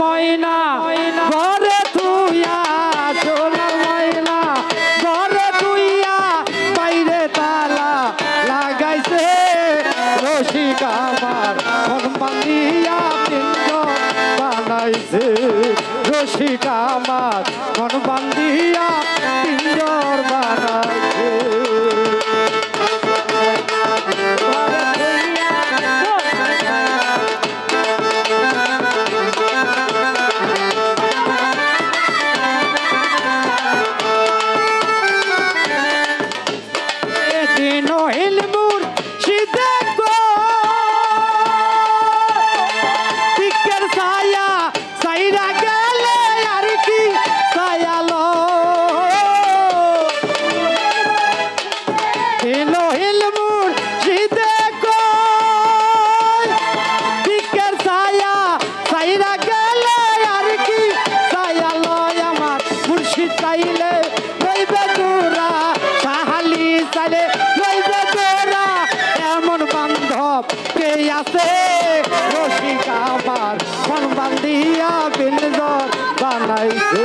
ময়না। ঘরে তুইয়া সোনার ময়না। ঘরে তুইয়া বাইরে তালা লাগাইছে। রসিক আমার মন বান্ধিয়া বানাইছে। রসিক আমার মন বান্ধিয়া পিঞ্জর বানাইছে। দিন হিলমুর শীতে গো টিকের ছায়া সাইরা গেলে আর কি ছায়ালো আমার মুর্শিদ চাইলে রইবে তোরা, সাহালি চাইলে রইবে তোরা। এমন বান্ধব কে আছে? রসিক আমার মন বান্ধিয়া বিলজর বানাইছে।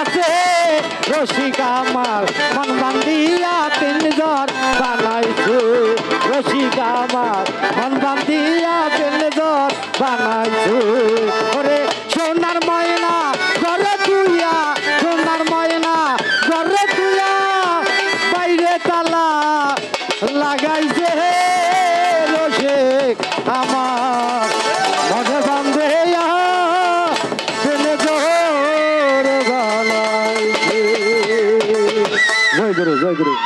আছে। রসিক আমার মন বান্ধিয়া তিনজন বানাইছো। রসিক আমার মন বান্ধিয়া তিনজন বানাইছো। ওরে সোনার ময়না, ঘরে তুইয়া, সোনার ময়না, ঘরে তুইয়া বাইরে তালা লাগাইছে। রসিক আমার Negro, negro.